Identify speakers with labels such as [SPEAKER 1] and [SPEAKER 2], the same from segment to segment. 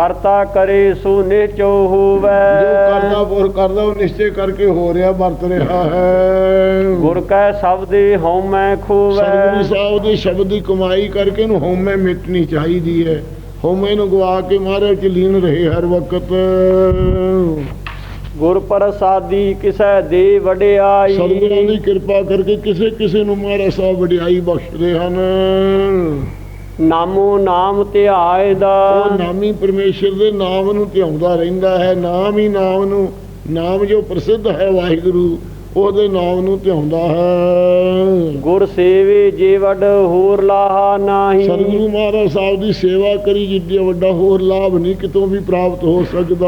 [SPEAKER 1] ਕਰਤਾ ਕਰੇ ਸੋ ਨਿਚੋ ਹੋਵੇ।
[SPEAKER 2] ਜੋ ਕਰਦਾ ਪੁਰ ਕਰਦਾ ਉਹ ਨਿਸ਼ਚੈ ਕਰਕੇ ਹੋ ਰਿਹਾ ਵਰਤ ਰਿਹਾ ਹੈ।
[SPEAKER 1] ਗੁਰ ਕੈ ਸ਼ਬਦੇ ਹਉਮੈ ਖੋਵੈ।
[SPEAKER 2] ਸਤਿਗੁਰੂ ਸਾਹਿਬ ਦੇ ਸ਼ਬਦ ਦੀ ਕਮਾਈ ਕਰਕੇ ਨੂੰ ਹਉਮੈ ਮਿਟਣੀ ਚਾਹੀਦੀ ਹੈ। ਹਉਮੈ ਨੂੰ ਗਵਾ ਕੇ ਮਹਾਰਾਜ ਚ ਲੀਨ ਰਹੇ ਹਰ ਵਕਤ।
[SPEAKER 1] ਗੁਰ ਪ੍ਰਸਾਦੀ ਕਿਸੈ ਦੇ ਵਡਿਆਈ।
[SPEAKER 2] ਸਤਿਗੁਰਾਂ ਦੀ ਕਿਰਪਾ ਕਰਕੇ ਕਿਸੇ ਕਿਸੇ ਨੂੰ ਮਹਾਰਾਜ ਸਾਹਿਬ ਵਡਿਆਈ ਬਖਸ਼ਦੇ ਹਨ।
[SPEAKER 1] ਨਾਮੋ ਨਾਮ ਧਿਆਏ ਦਾ
[SPEAKER 2] ਉਹ ਨਾਮੀ ਪਰਮੇਸ਼ਰ ਦੇ ਨਾਮ ਨੂੰ ਧਿਆਉਂਦਾ ਰਹਿੰਦਾ ਹੈ ਨਾਮ ਹੀ ਨਾਮ ਨੂੰ ਨਾਮ ਜੋ ਪ੍ਰਸਿੱਧ ਹੈ ਵਾਹਿਗੁਰੂ ਉਹਦੇ ਨਾਮ ਨੂੰ ਧਿਆਉਂਦਾ ਹੈ।
[SPEAKER 1] ਗੁਰ ਸੇਵੇ ਜੇ ਵਡ ਹੋਰ ਲਾਹਾ ਨਾਹੀ।
[SPEAKER 2] ਸਤਿਗੁਰੂ ਮਹਾਰਾਜ ਸਾਹਿਬ ਦੀ ਸੇਵਾ ਕਰੀ ਜਿੱਡੇ ਵੱਡਾ ਹੋਰ ਲਾਭ ਨਹੀਂ ਕਿਤੋਂ ਵੀ ਪ੍ਰਾਪਤ ਹੋ ਸਕਦਾ।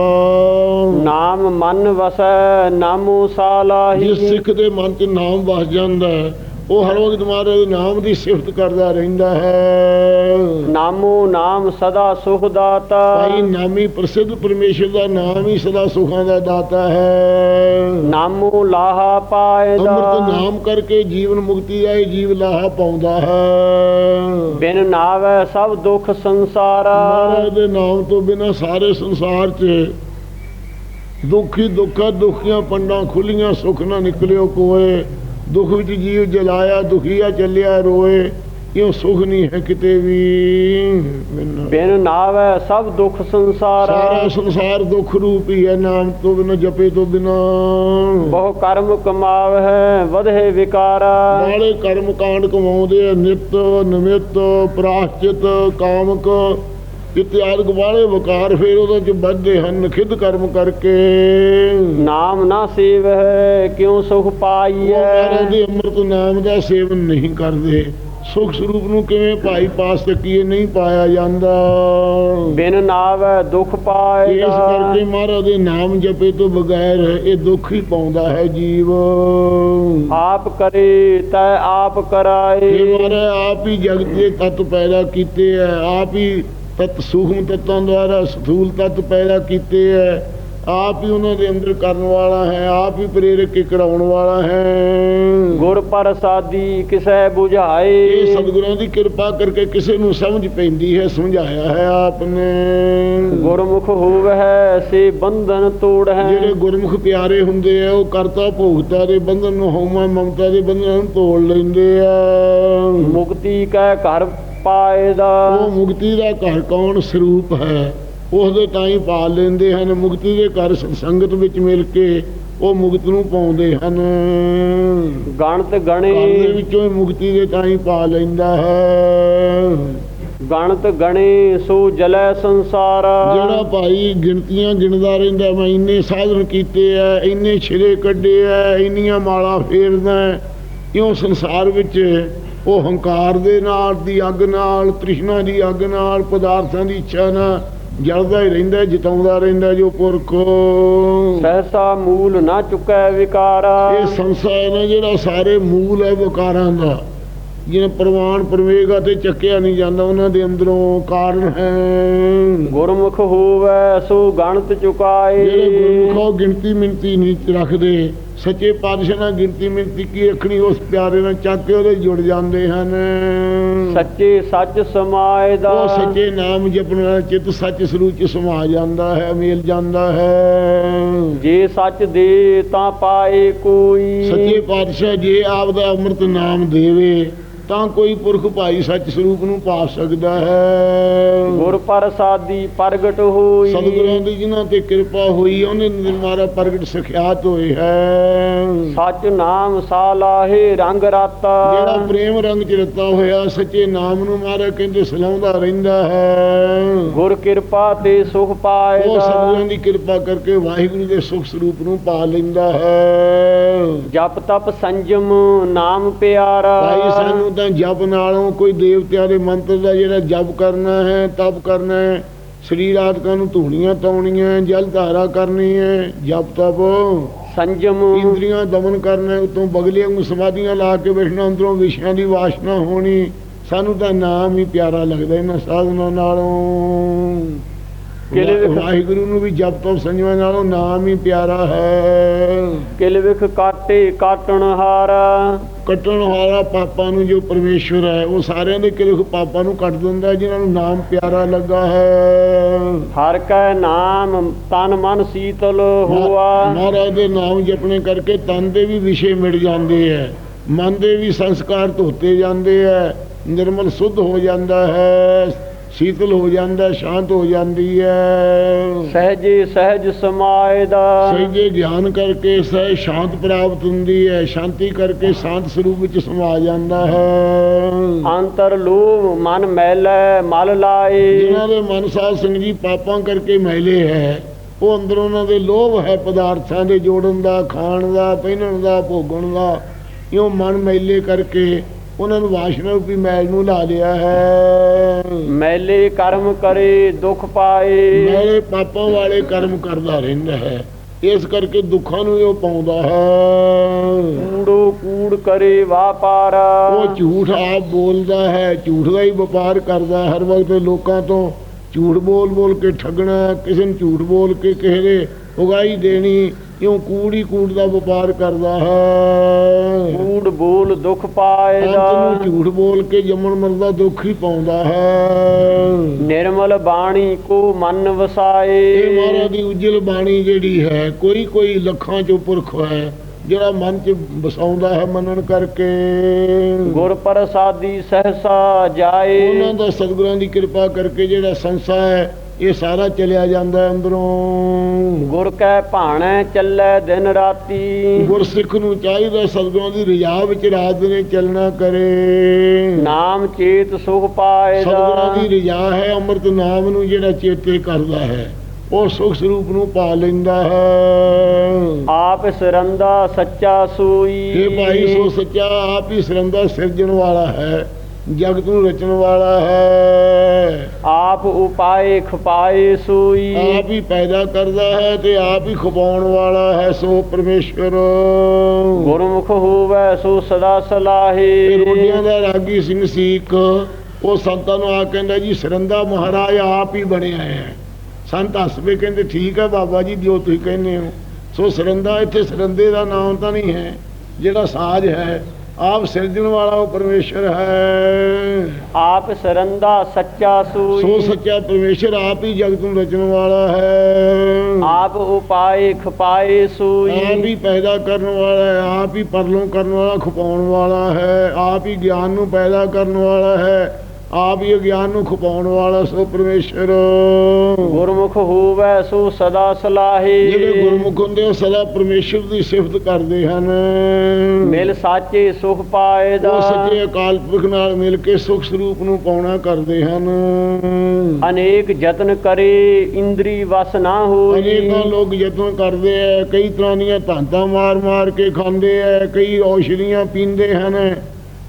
[SPEAKER 1] ਨਾਮ ਮਨ ਵਸੈ ਨਾਮੋ ਸਾਲਾਹੀ
[SPEAKER 2] ਜਿਸ ਸਿੱਖ ਦੇ ਮਨ 'ਚ ਨਾਮ ਵਸ ਜਾਂਦਾ ਹੈ ਉਹ ਹਰ ਵਕਤ ਮਹਾਰਾਜ ਦੇ ਨਾਮ ਦੀ ਸਿਫਤ ਕਰਦਾ ਰਹਿੰਦਾ ਹੈ।
[SPEAKER 1] ਨਾਮੋ ਨਾਮ ਸਦਾ ਸੁਖ ਦਾਤਾ।
[SPEAKER 2] ਭਾਈ ਨਾਮੀ ਪ੍ਰਸਿੱਧ ਪਰਮੇਸ਼ਰ ਦਾ ਨਾਮ ਹੀ ਸਦਾ ਸੁਖਾਂ ਦਾ ਦਾਤਾ ਹੈ।
[SPEAKER 1] ਨਾਮੋ ਲਾਹਾ ਪਾਏ
[SPEAKER 2] ਅੰਮ੍ਰਿਤ
[SPEAKER 1] ਦਾ
[SPEAKER 2] ਨਾਮ ਕਰਕੇ ਜੀਵਨ ਮੁਕਤੀ ਆਏ ਜੀਵ ਲਾਹਾ ਪਾਉਂਦਾ ਹੈ।
[SPEAKER 1] ਬਿਨ ਨਾਵੈ ਸਭ ਦੁਖ ਸੰਸਾਰਾ।
[SPEAKER 2] ਮਹਾਰਾਜ ਦੇ ਨਾਮ ਤੋਂ ਬਿਨਾ ਸਾਰੇ ਸੰਸਾਰ 'ਚ ਦੁੱਖ ਦੁੱਖਾ ਦੁਖੀਆਂ ਪੰਡਾਂ ਖੁੱਲੀਆਂ ਸੁਖ ਨਾ ਨਿਕਲਿਓ ਕੋਏ। ਦੁੱਖ ਵਿੱਚ ਜੀਵ ਜਲਾਇਆ ਦੁਖੀਆ ਚੱਲਿਆ ਰੋਏ। ਇਹ ਸੁਖ ਨਹੀਂ ਹੈ ਕਿਤੇ ਵੀ। ਬਿਨ-
[SPEAKER 1] ਨਾਵੈ ਸਭ ਦੁਖ ਸੰਸਾਰਾ।
[SPEAKER 2] ਸਾਰਾ ਸੰਸਾਰ ਦੁੱਖ ਰੂਪ ਹੀ ਹੈ ਨਾਮ ਤੋਂ ਬਿਨਾ ਜਪੇ ਤੋਂ ਬਿਨਾ।
[SPEAKER 1] ਬਹੁ ਕਰਮ ਕਮਾਵ ਹੈ ਵਧੇ ਵਿਕਾਰਾ।
[SPEAKER 2] ਬਾਲੇ ਕਰਮ ਕਾਂਡ ਕਮਾਉਂਦੇ ਨਿਤ ਨਿਮਿਤ ਪ੍ਰਾਸ਼ਚਿਤ ਕਾਮਕ। ਇਤਿਆਦਿਕ ਵਾਲੇ ਵਕਾਰ ਫੇਰ ਉਹਦੇ ਚ ਵੱਧਦੇ ਹਨ ਖਿੱਦ ਕਰਮ ਕਰਕੇ।
[SPEAKER 1] ਨਾਮ ਨਾ ਸੇਵ ਹੈ ਕਿਉ ਸੁਖ ਪਾਈਐ?
[SPEAKER 2] ਮਹਾਰਾਜ ਦੇ ਅੰਮ੍ਰਿਤ ਨਾਮ ਦਾ ਸੇਵਨ ਨਹੀਂ ਕਰਦੇ। ਸੁਖ ਸਰੂਪ ਨੂੰ ਕਿਵੇਂ ਭਾਈ ਪਾ ਸਕੀਏ ਨਹੀਂ ਪਾਇਆ ਜਾਂਦਾ।
[SPEAKER 1] ਬਿਨ ਨਾਵੈ ਦੁਖ
[SPEAKER 2] ਇਸ
[SPEAKER 1] ਪਾਏਗਾ
[SPEAKER 2] ਕਰਕੇ ਮਹਾਰਾਜ ਦੇ ਨਾਮ ਜਪੇ ਤੋਂ ਬਗੈਰ ਇਹ ਦੁੱਖ ਹੀ ਪਾਉਂਦਾ ਹੈ ਜੀਵ।
[SPEAKER 1] ਆਪ ਕਰੇ ਤੈ ਆਪ
[SPEAKER 2] ਇਹ
[SPEAKER 1] ਕਰਾਏ
[SPEAKER 2] ਮਹਾਰਾਜ ਆਪ ਹੀ ਜਗਤ ਦੇ ਤੱਤ ਪੈਦਾ ਕੀਤੇ ਹੈ ਆਪ ਹੀ ਤਤ ਸੂਖਮ ਤੱਤਾਂ ਦੁਆਰਾ ਸਥੂਲ ਤੱਤ ਪੈਦਾ ਕੀਤੇ ਹੈ ਆਪ ਹੀ ਉਹਨਾਂ ਦੇ ਅੰਦਰ ਕਰਨ ਵਾਲਾ ਹੈ ਆਪ ਹੀ ਪ੍ਰੇਰਕ ਕਰਾਉਣ ਵਾਲਾ ਹੈ।
[SPEAKER 1] ਗੁਰ ਪ੍ਰਸਾਦੀ ਕਿਸੈ
[SPEAKER 2] ਇਹ
[SPEAKER 1] 부ਝਾਏ
[SPEAKER 2] ਸਤਿਗੁਰਾਂ ਦੀ ਕਿਰਪਾ ਕਰਕੇ ਕਿਸੇ ਨੂੰ ਸਮਝ ਪੈਂਦੀ ਹੈ ਸਮਝਾਇਆ ਹੈ ਆਪ ਨੇ
[SPEAKER 1] ਗੁਰਮੁਖ ਹੋਵੈ ਸੇ ਬੰਧਨ ਤੋੜੈ
[SPEAKER 2] ਜਿਹੜੇ ਗੁਰਮੁਖ ਪਿਆਰੇ ਹੁੰਦੇ ਆ ਉਹ ਕਰਤਾ ਭੋਗਤਾ ਦੇ ਬੰਧਨ ਨੂੰ ਹਉਮਾ ਮਮਤਾ ਦੇ ਬੰਧਨਾਂ ਨੂੰ ਤੋੜ ਲੈਂਦੇ ਆ
[SPEAKER 1] ਮੁਕਤੀ ਕੈ ਘਰ ਪਾਏਦਾ
[SPEAKER 2] ਉਹ ਮੁਕਤੀ ਦਾ ਘਰ ਕੌਣ ਸਰੂਪ ਹੈ? ਉਸ ਦੇ ਤਾਂ ਹੀ ਪਾ ਲੈਂਦੇ ਹਨ। ਮੁਕਤੀ ਦੇ ਘਰ ਸੰਗਤ ਵਿੱਚ ਮਿਲ ਕੇ ਉਹ ਮੁਕਤ ਨੂੰ ਪਾਉਂਦੇ ਹਨ।
[SPEAKER 1] ਗਣਤ
[SPEAKER 2] ਘਰ ਦੇ
[SPEAKER 1] ਗਣੇ
[SPEAKER 2] ਵਿੱਚੋਂ ਹੀ ਮੁਕਤੀ ਦੇ ਤਾਂ ਹੀ ਪਾ ਲੈਂਦਾ ਹੈ।
[SPEAKER 1] ਗਣਤ ਗਣੇ ਸੋ ਜਲੈ ਸੰਸਾਰਾ।
[SPEAKER 2] ਜਿਹੜਾ ਭਾਈ ਗਿਣਤੀਆਂ ਗਿਣਦਾ ਰਹਿੰਦਾ ਮੈਂ ਇੰਨੇ ਸਾਧਨ ਕੀਤੇ ਐ ਇੰਨੇ ਛਿਰੇ ਕੱਢੇ ਐ ਇੰਨੀਆਂ ਮਾਲਾ ਫੇਰਦਾ ਇਉਂ ਸੰਸਾਰ ਵਿੱਚ ਉਹ ਹੰਕਾਰ ਦੇ ਨਾਲ ਦੀ ਅੱਗ ਨਾਲ ਤ੍ਰਿਸ਼ਨਾ ਦੀ ਅੱਗ ਨਾਲ ਪਦਾਰਥਾਂ ਦੀ ਇੱਛਾ ਨਾਲ ਜਲਦਾ ਹੀ ਰਹਿੰਦਾ ਜਿਤਾਉਂਦਾ ਰਹਿੰਦਾ ਜੋ ਪੁਰਖ।
[SPEAKER 1] ਸਹਸਾ ਮੂਲ ਨਾ ਚੁਕੈ ਵਿਕਾਰਾ।
[SPEAKER 2] ਇਹ ਸੰਸਾਰ ਨੇ ਜਿਹੜਾ ਸਾਰੇ ਮੂਲ ਹੈ ਵਿਕਾਰਾਂ ਦਾ। ਜਿਹਨੇ ਪ੍ਰਵਾਨ ਪਰਵੇਗਾ ਤੇ ਚੱਕਿਆ ਨਹੀਂ ਜਾਂਦਾ ਉਹਨਾਂ ਦੇ ਅੰਦਰੋਂ ਕਾਰਨ ਹੈ।
[SPEAKER 1] ਗੁਰਮੁਖ ਹੋਵੈ ਸੋ ਗਣਤ ਚੁਕਾਏ।
[SPEAKER 2] ਜਿਹੜੇ ਗੁਰਮੁਖੋ ਗਿਣਤੀ ਮਿੰਤੀ ਨਹੀਂ ਰੱਖਦੇ। ਸੱਚੇ ਪਾਤਸ਼ਾਹ ਨਾਲ ਗਿਣਤੀ ਮਿੰਤੀ ਕੀ ਰੱਖਣੀ ਉਸ ਪਿਆਰੇ ਨਾਲ ਚੱਕ ਕੇ ਉਹਦੇ ਜੁੜ ਜਾਂਦੇ ਹਨ।
[SPEAKER 1] ਸੱਚੇ ਸੱਚ ਸਮਾਏ ਦਾ।
[SPEAKER 2] ਉਹ ਸੱਚੇ ਨਾਮ ਜਪਣ ਵਾਲਾ ਚਿੱਤ ਸੱਚ ਸਰੂਪ ਚ ਸਮਾ ਜਾਂਦਾ ਹੈ ਮੇਲ ਜਾਂਦਾ ਹੈ।
[SPEAKER 1] ਜੇ ਸੱਚ ਦੇ ਤਾਂ ਪਾਏ ਕੋਈ।
[SPEAKER 2] ਸੱਚੇ ਪਾਤਸ਼ਾਹ ਜੇ ਆਪ ਦਾ ਅੰਮ੍ਰਿਤ ਨਾਮ ਦੇਵੇ ਤਾਂ ਕੋਈ ਪੁਰਖ ਭਾਈ ਸੱਚ ਸਰੂਪ ਨੂੰ ਪਾ ਸਕਦਾ ਹੈ।
[SPEAKER 1] ਗੁਰ ਪ੍ਰਸਾਦੀ ਪ੍ਰਗਟ ਹੋਈ।
[SPEAKER 2] ਸਤਿਗੁਰਾਂ ਦੀ ਜਿਨ੍ਹਾਂ ਤੇ ਕਿਰਪਾ ਹੋਈ ਉਹਨੇ ਨਿਰਮਾਰਾ ਪ੍ਰਗਟ ਸਖਿਆਤ ਹੋਏ ਹੈ।
[SPEAKER 1] ਸੱਚ ਨਾਮ ਸਾਲਾਹੇ ਰੰਗ ਰਾਤਾ।
[SPEAKER 2] ਜਿਹੜਾ ਪ੍ਰੇਮ ਰੰਗ ਚ ਰਤਾ ਹੋਇਆ ਸੱਚੇ ਨਾਮ ਨੂੰ ਮਾਰਾ ਕਹਿੰਦੇ ਸਲਾਉਂਦਾ ਰਹਿੰਦਾ ਹੈ।
[SPEAKER 1] ਗੁਰ ਕਿਰਪਾ ਤੇ ਸੁਖ
[SPEAKER 2] ਉਹ
[SPEAKER 1] ਪਾਏਗਾ
[SPEAKER 2] ਸਤਿਗੁਰਾਂ ਦੀ ਕਿਰਪਾ ਕਰਕੇ ਵਾਹਿਗੁਰੂ ਦੇ ਸੁਖ ਸਰੂਪ ਨੂੰ ਪਾ ਲੈਂਦਾ ਹੈ।
[SPEAKER 1] ਜਪ ਤਪ ਸੰਜਮ ਨਾਮ ਪਿਆਰਾ।
[SPEAKER 2] ਭਾਈ ਸਾਨੂੰ ਤਾਂ ਜਪ ਨਾਲੋਂ ਕੋਈ ਦੇਵਤਿਆਂ ਦੇ ਮੰਤਰ ਦਾ ਜਿਹੜਾ ਜਪ ਕਰਨਾ ਹੈ ਤਪ ਕਰਨਾ ਹੈ ਸਰੀਰ ਆਦਿਕਾਂ ਨੂੰ ਧੂਣੀਆਂ ਤਾਉਣੀਆਂ ਜਲ ਧਾਰਾ ਕਰਨੀ ਹੈ ਜਪ ਤਪ।
[SPEAKER 1] ਸੰਜਮ।
[SPEAKER 2] ਇੰਦਰੀਆਂ ਦਮਨ ਕਰਨਾ ਉਤੋਂ ਬਗਲੀਆਂ ਨੂੰ ਸਮਾਧੀਆਂ ਲਾ ਕੇ ਬੈਠਣਾ ਅੰਦਰੋਂ ਵਿਸ਼ਿਆਂ ਦੀ ਵਾਸ਼ਨਾ ਹੋਣੀ। ਸਾਨੂੰ ਤਾਂ ਨਾਮ ਹੀ ਪਿਆਰਾ ਲੱਗਦਾ ਇਹਨਾਂ ਸਾਧਨਾਂ ਨਾਲੋਂ।
[SPEAKER 1] ਕਿਲੇ ਵਿਖ
[SPEAKER 2] ਵਾਹਿਗੁਰੂ ਨੂੰ ਵੀ ਜਪ ਤੋਂ ਸੰਜਮੇ ਨਾਲੋਂ ਨਾਮ ਹੀ ਪਿਆਰਾ ਹੈ।
[SPEAKER 1] ਕਿਲ ਵਿਖ ਕਾਟੇ ਕਾਟਣ ਹਾਰਾ।
[SPEAKER 2] ਕੱਟਣ ਵਾਲਾ ਪਾਪਾਂ ਨੂੰ ਜੋ ਪਰਮੇਸ਼ਵਰ ਹੈ ਉਹ ਸਾਰਿਆਂ ਦੇ ਕਿਲਖ ਪਾਪਾਂ ਨੂੰ ਕੱਟ ਦਿੰਦਾ ਜਿਨ੍ਹਾਂ ਨੂੰ ਨਾਮ ਪਿਆਰਾ ਲੱਗਾ ਹੈ।
[SPEAKER 1] ਹਰ ਕੈ ਨਾਮ ਤਨ ਮਨ ਸੀਤਲ ਹੋਆ।
[SPEAKER 2] ਮਹਾਰਾਜ ਦੇ ਨਾਮ ਜਪਣੇ ਕਰਕੇ ਤਨ ਦੇ ਵੀ ਵਿਸ਼ੇ ਮਿਟ ਜਾਂਦੇ ਹੈ ਮਨ ਦੇ ਵੀ ਸੰਸਕਾਰ ਧੋਤੇ ਜਾਂਦੇ ਹੈ ਨਿਰਮਲ ਸੁੱਧ ਹੋ ਜਾਂਦਾ ਹੈ। ਸ਼ੀਤਲ ਹੋ ਜਾਂਦਾ ਸ਼ਾਂਤ ਹੋ ਜਾਂਦੀ ਹੈ
[SPEAKER 1] ਸਹਜੇ ਸਹਜ ਸਮਾਏ ਦਾ।
[SPEAKER 2] ਸਹਿਜੇ ਗਿਆਨ ਕਰਕੇ ਸਹਿ ਸ਼ਾਂਤ ਪ੍ਰਾਪਤ ਹੁੰਦੀ ਹੈ ਸ਼ਾਂਤੀ ਕਰਕੇ ਸ਼ਾਂਤ ਸਰੂਪ ਵਿੱਚ ਸਮਾ ਜਾਂਦਾ ਹੈ।
[SPEAKER 1] ਅੰਤਰ ਲੋਭ ਮਨ ਮੈਲੈ ਮਲ ਲਾਏ।
[SPEAKER 2] ਜਿਨ੍ਹਾਂ ਦੇ ਮਨ ਸਾਧ ਸਿੰਘ ਜੀ ਪਾਪਾਂ ਕਰਕੇ ਮੈਲੇ ਹੈ ਉਹ ਅੰਦਰ ਉਹਨਾਂ ਦੇ ਲੋਭ ਹੈ ਪਦਾਰਥਾਂ ਦੇ ਜੋੜਨ ਦਾ ਖਾਣ ਦਾ ਪਹਿਨਣ ਦਾ ਭੋਗਣ ਦਾ ਇਉਂ ਮਨ ਮੈਲੇ ਕਰਕੇ ਉਹਨਾਂ ਨੂੰ ਵਾਸ਼ਨਾ ਰੂਪੀ ਮੈਲ ਨੂੰ ਲਾ ਲਿਆ ਹੈ।
[SPEAKER 1] ਮੈਲੇ ਕਰਮ ਕਰੇ ਦੁਖ ਪਾਏ।
[SPEAKER 2] ਮੈਲੇ ਪਾਪਾਂ ਵਾਲੇ ਕਰਮ ਕਰਦਾ ਰਹਿੰਦਾ ਹੈ। ਇਸ ਕਰਕੇ ਦੁੱਖਾਂ ਨੂੰ ਉਹ ਪਾਉਂਦਾ ਹੈ।
[SPEAKER 1] ਕੂੜੋ ਕੂੜ ਕਰੇ ਵਾਪਾਰ।
[SPEAKER 2] ਉਹ ਝੂਠ ਆਪ ਬੋਲਦਾ ਹੈ ਝੂਠ ਦਾ ਹੀ ਵਪਾਰ ਕਰਦਾ। ਹਰ ਵਕਤ ਲੋਕਾਂ ਤੋਂ ਝੂਠ ਬੋਲ ਬੋਲ ਕੇ ਠੱਗਣਾ ਕਿਸੇ ਨੂੰ ਝੂਠ ਬੋਲ ਕੇ ਕਿਸੇ ਦੇ ਉਗਾਈ ਦੇਣੀ ਇਉਂ ਕੂੜ ਕੂੜ ਦਾ ਵਪਾਰ ਕਰਦਾ ਹੈ।
[SPEAKER 1] ਕੂੜ ਬੋਲ ਦੁਖ ਪਾਏ
[SPEAKER 2] ਅੰਤ ਨੂੰ ਝੂਠ ਬੋਲ ਕੇ ਜੰਮਣ ਮਰਦਾ ਦੁੱਖ ਹੀ ਪਾਉਂਦਾ ਹੈ।
[SPEAKER 1] ਨਿਰਮਲ ਬਾਣੀ ਕੋ ਮਨ
[SPEAKER 2] ਇਹ
[SPEAKER 1] ਵਸਾਏ
[SPEAKER 2] ਮਹਾਰਾਜ ਦੀ ਉਜਲ ਬਾਣੀ ਜਿਹੜੀ ਹੈ ਕੋਈ ਕੋਈ ਲੱਖਾਂ ਚੋਂ ਪੁਰਖ ਹੈ ਜਿਹੜਾ ਮਨ ਚ ਵਸਾਉਂਦਾ ਹੈ ਮੰਨਣ ਕਰਕੇ।
[SPEAKER 1] ਗੁਰ ਪ੍ਰਸਾਦੀ ਸਹਸਾ ਜਾਏ।
[SPEAKER 2] ਉਹਨਾਂ ਦਾ ਸਤਿਗੁਰਾਂ ਦੀ ਕਿਰਪਾ ਕਰਕੇ ਜਿਹੜਾ ਸੰਸਾ ਹੈ ਇਹ ਸਾਰਾ ਚਲਿਆ ਜਾਂਦਾ ਅੰਦਰੋਂ।
[SPEAKER 1] ਗੁਰ ਕੈ ਭਾਣੈ ਚੱਲੈ ਦਿਨ ਰਾਤੀ।
[SPEAKER 2] ਗੁਰਸਿੱਖ ਨੂੰ ਚਾਹੀਦਾ ਸਤਿਗੁਰਾਂ ਦੀ ਰਜਾ ਵਿੱਚ ਰਾਤ ਦਿਨੇ ਚੱਲਣਾ ਕਰੇ।
[SPEAKER 1] ਨਾਮ ਚੇਤ ਸੁਖ ਪਾਏ
[SPEAKER 2] ਸਤਿਗੁਰਾਂ
[SPEAKER 1] ਦਾ
[SPEAKER 2] ਦੀ ਰਜਾ ਹੈ ਅੰਮ੍ਰਿਤ ਨਾਮ ਨੂੰ ਜਿਹੜਾ ਚੇਤੇ ਕਰਦਾ ਹੈ ਉਹ ਸੁਖ ਸਰੂਪ ਨੂੰ ਪਾ ਲੈਂਦਾ ਹੈ।
[SPEAKER 1] ਆਪ ਸਰੰਦਾ ਸੱਚਾ ਸੋਈ।
[SPEAKER 2] ਇਹ ਭਾਈ ਸੋ ਸੱਚਾ ਆਪ ਹੀ ਸਰੰਦਾ ਸਿਰਜਣ ਵਾਲਾ ਹੈ। ਜਗਤ ਨੂੰ ਰਚਣ ਵਾਲਾ ਹੈ।
[SPEAKER 1] ਆਪ ਉਪਾਏ ਖਪਾਏ ਸੋਈ।
[SPEAKER 2] ਆਪ ਹੀ ਪੈਦਾ ਕਰਦਾ ਹੈ ਤੇ ਆਪ ਹੀ ਖਪਾਉਣ ਵਾਲਾ ਹੈ ਸੋ ਪਰਮੇਸ਼ਵਰ।
[SPEAKER 1] ਗੁਰਮੁਖ ਹੋਵੇ ਸੋ ਸਦਾ ਸਲਾਹੇ।
[SPEAKER 2] ਰੋਡੀਆਂ ਦਾ ਰਾਗੀ ਸਿੰਘ ਸੀਕ ਉਹ ਸੰਤਾਂ ਨੂੰ ਆ ਕਹਿੰਦਾ ਜੀ ਸਰੰਦਾ ਮਹਾਰਾਜ ਆਪ ਹੀ ਬਣਿਆ ਹੈ ਸੰਤ ਹੱਸਵੇ ਕਹਿੰਦੇ ਠੀਕ ਹੈ ਬਾਬਾ ਜੀ ਜੋ ਤੁਸੀਂ ਕਹਿੰਦੇ ਹੋ। ਸੋ ਸਰੰਦਾ ਇੱਥੇ ਸਰੰਦੇ ਦਾ ਨਾਮ ਤਾਂ ਨਹੀਂ ਹੈ ਜਿਹੜਾ ਸਾਜ ਹੈ। ਆਪ ਸਿਰਜਣ ਵਾਲਾ ਉਹ ਪਰਮੇਸ਼ਰ ਹੈ।
[SPEAKER 1] ਆਪ ਸਰੰਦਾ ਸੱਚਾ
[SPEAKER 2] ਸੋ
[SPEAKER 1] ਸੋਈ
[SPEAKER 2] ਸੱਚਾ ਪਰਮੇਸ਼ਰ ਆਪ ਹੀ ਜਗਤ ਨੂੰ ਰਚਣ ਵਾਲਾ ਹੈ।
[SPEAKER 1] ਆਪ ਉਪਾਏ ਖਪਾਏ
[SPEAKER 2] ਆਪ
[SPEAKER 1] ਸੋਈ
[SPEAKER 2] ਹੀ ਪੈਦਾ ਕਰਨ ਵਾਲਾ ਹੈ ਆਪ ਹੀ ਪਰਲੋਂ ਕਰਨ ਵਾਲਾ ਖਪਾਉਣ ਵਾਲਾ ਹੈ ਆਪ ਹੀ ਗਿਆਨ ਨੂੰ ਪੈਦਾ ਕਰਨ ਵਾਲਾ ਹੈ। ਆਪ ਹੀ ਗਿਆਨ ਨੂੰ ਖਪਾਉਣ ਵਾਲਾ ਸੋ ਪਰਮੇਸ਼ਰ।
[SPEAKER 1] ਗੁਰਮੁਖ ਹੋਵੇ ਸੋ ਸਦਾ ਸਲਾਹੇ।
[SPEAKER 2] ਜਿਹੜੇ ਗੁਰਮੁਖ ਹੁੰਦੇ ਉਹ ਸਦਾ ਪਰਮੇਸ਼ਰ ਦੀ ਸਿਫਤ ਕਰਦੇ ਹਨ।
[SPEAKER 1] ਮਿਲ ਸਾਚੇ ਸੁਖ ਪਾਏ ਦਾ।
[SPEAKER 2] ਉਹ ਸੱਚੇ ਅਕਾਲ ਪੁਰਖ ਨਾਲ ਮਿਲ ਕੇ ਸੁਖ ਸਰੂਪ ਨੂੰ ਪਾਉਣਾ ਕਰਦੇ ਹਨ।
[SPEAKER 1] ਅਨੇਕ ਯਤਨ ਕਰੇ ਇੰਦਰੀ ਵਸ ਨਾ ਹੋਈ
[SPEAKER 2] ਅਨੇਕਾਂ ਲੋਕ ਯਤਨ ਕਰਦੇ ਆ ਕਈ ਤਰ੍ਹਾਂ ਦੀਆਂ ਧਾਂਤਾਂ ਮਾਰ ਮਾਰ ਕੇ ਖਾਂਦੇ ਆ ਕਈ ਔਸ਼ਧੀਆਂ ਪੀਂਦੇ ਹਨ।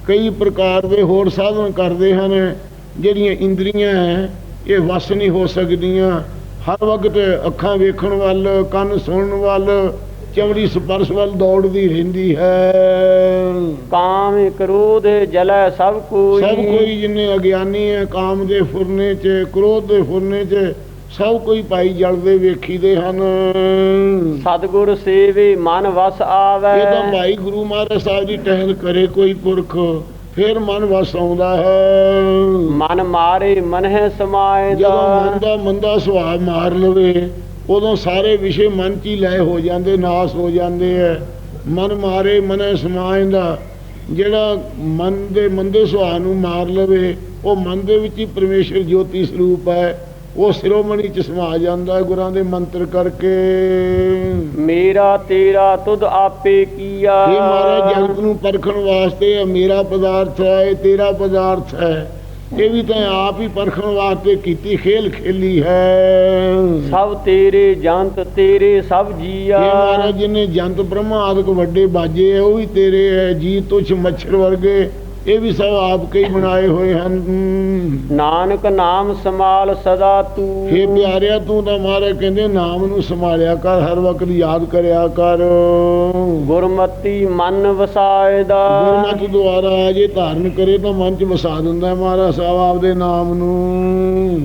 [SPEAKER 2] ਕਈ ਪ੍ਰਕਾਰ ਦੇ ਹੋਰ ਸਾਧਨ ਕਰਦੇ ਹਨ ਜਿਹੜੀਆਂ ਇੰਦਰੀਆਂ ਹੈ ਇਹ ਵਸ ਨਹੀਂ ਹੋ ਸਕਦੀਆਂ। ਹਰ ਵਕਤ ਅੱਖਾਂ ਵੇਖਣ ਵੱਲ ਕੰਨ ਸੁਣਨ ਵੱਲ ਚਮੜੀ ਸਪਰਸ਼ ਵੱਲ ਦੌੜਦੀ ਰਹਿੰਦੀ ਹੈ।
[SPEAKER 1] ਕਾਮ ਕ੍ਰੋਧ ਜਲੈ ਸਭ ਕੋਈ।
[SPEAKER 2] ਸਭ ਕੋਈ ਜਿੰਨੇ ਅਗਿਆਨੀ ਹੈ ਕਾਮ ਦੇ ਫੁਰਨੇ 'ਚ ਕ੍ਰੋਧ ਦੇ ਫੁਰਨੇ 'ਚ ਸਭ ਕੋਈ ਪਾਈ ਜਲਦੇ ਵੇਖੀਦੇ ਹਨ।
[SPEAKER 1] ਸਤਿਗੁਰ ਸੇਵੇ ਮਨ ਵਸ ਆਵੈ।
[SPEAKER 2] ਇਹ ਤਾਂ ਭਾਈ ਗੁਰੂ ਮਹਾਰਾਜ ਸਾਹਿਬ ਦੀ ਟਹਿਲ ਕਰੇ ਕੋਈ ਪੁਰਖ ਫਿਰ ਮਨ ਵਸ ਆਉਂਦਾ ਹੈ।
[SPEAKER 1] ਮਨ ਮਾਰੇ ਮਨਹਿ ਸਮਾਏ
[SPEAKER 2] ਜਦੋਂ ਮਨ
[SPEAKER 1] ਦਾ
[SPEAKER 2] ਦਾ ਮੰਦਾ ਸੁਭਾਅ ਮਾਰ ਲਵੇ ਉਦੋਂ ਸਾਰੇ ਵਿਸ਼ੇ ਮਨ 'ਚ ਹੀ ਲੈ ਹੋ ਜਾਂਦੇ ਨਾਸ ਹੋ ਜਾਂਦੇ ਐ। ਮਨ ਮਾਰੇ ਮਨੈ ਸਮਾਇਂਦਾ ਜਿਹੜਾ ਮਨ ਦੇ ਮੰਦੇ ਸੁਭਾਅ ਨੂੰ ਮਾਰ ਲਵੇ ਉਹ ਮਨ ਦੇ ਵਿੱਚ ਹੀ ਪਰਮੇਸ਼ਰ ਜੋਤੀ ਸਰੂਪ ਹੈ। ਉਹ ਸਿਰੋਮਣੀ ਚ ਸਮਾ ਜਾਂਦਾ ਹੈ ਗੁਰਾਂ ਦੇ ਮੰਤਰ ਕਰਕੇ।
[SPEAKER 1] ਮੇਰਾ ਤੇਰਾ ਤੁਧ ਆਪੇ ਕੀਆ।
[SPEAKER 2] ਇਹ ਮਹਾਰਾਜ ਜਗਤ ਨੂੰ ਪਰਖਣ ਵਾਸਤੇ ਇਹ ਮੇਰਾ ਪਦਾਰਥ ਹੈ ਇਹ ਤੇਰਾ ਪਦਾਰਥ ਹੈ। ਇਹ ਵੀ ਤਾਂ ਆਪ ਹੀ ਪਰਖਣ ਵਾਸਤੇ ਕੀਤੀ ਖੇਲ ਖੇਲੀ ਹੈ।
[SPEAKER 1] ਸਭ ਤੇਰੇ ਜੰਤ ਤੇਰੇ ਸਭ ਜੀਆ।
[SPEAKER 2] ਇਹ ਮਹਾਰਾਜ ਨੇ ਜੰਤ ਬ੍ਰਹਮਾ ਆਦਿਕ ਵੱਡੇ ਬਾਜੇ ਉਹ ਵੀ ਤੇਰੇ ਹੈ ਜੀ ਤੁਛ ਮੱਛਰ ਵਰਗੇ। ਇਹ ਵੀ ਸਭ ਆਪ ਕੇ ਹੀ ਬਣਾਏ ਹੋਏ ਹਨ।
[SPEAKER 1] ਨਾਨਕ ਨਾਮ ਸਮਾਲ ਸਦਾ ਤੂੰ।
[SPEAKER 2] ਹੇ ਪਿਆਰਿਆ ਤੂੰ ਤਾਂ ਮਹਾਰਾਜ ਕਹਿੰਦੇ ਨਾਮ ਨੂੰ ਸੰਭਾਲਿਆ ਕਰ ਹਰ ਵਕਤ ਯਾਦ ਕਰਿਆ ਕਰ।
[SPEAKER 1] ਗੁਰਮਤੀ ਮਨ ਵਸਾਏ ਦਾ
[SPEAKER 2] ਗੁਰਮਤਿ ਦੁਆਰਾ ਜੇ ਧਾਰਨ ਕਰੇ ਤਾਂ ਮਨ ਚ ਵਸਾ ਦਿੰਦਾ ਮਹਾਰਾਜ ਸਾਹਿਬ ਆਪਦੇ ਨਾਮ ਨੂੰ।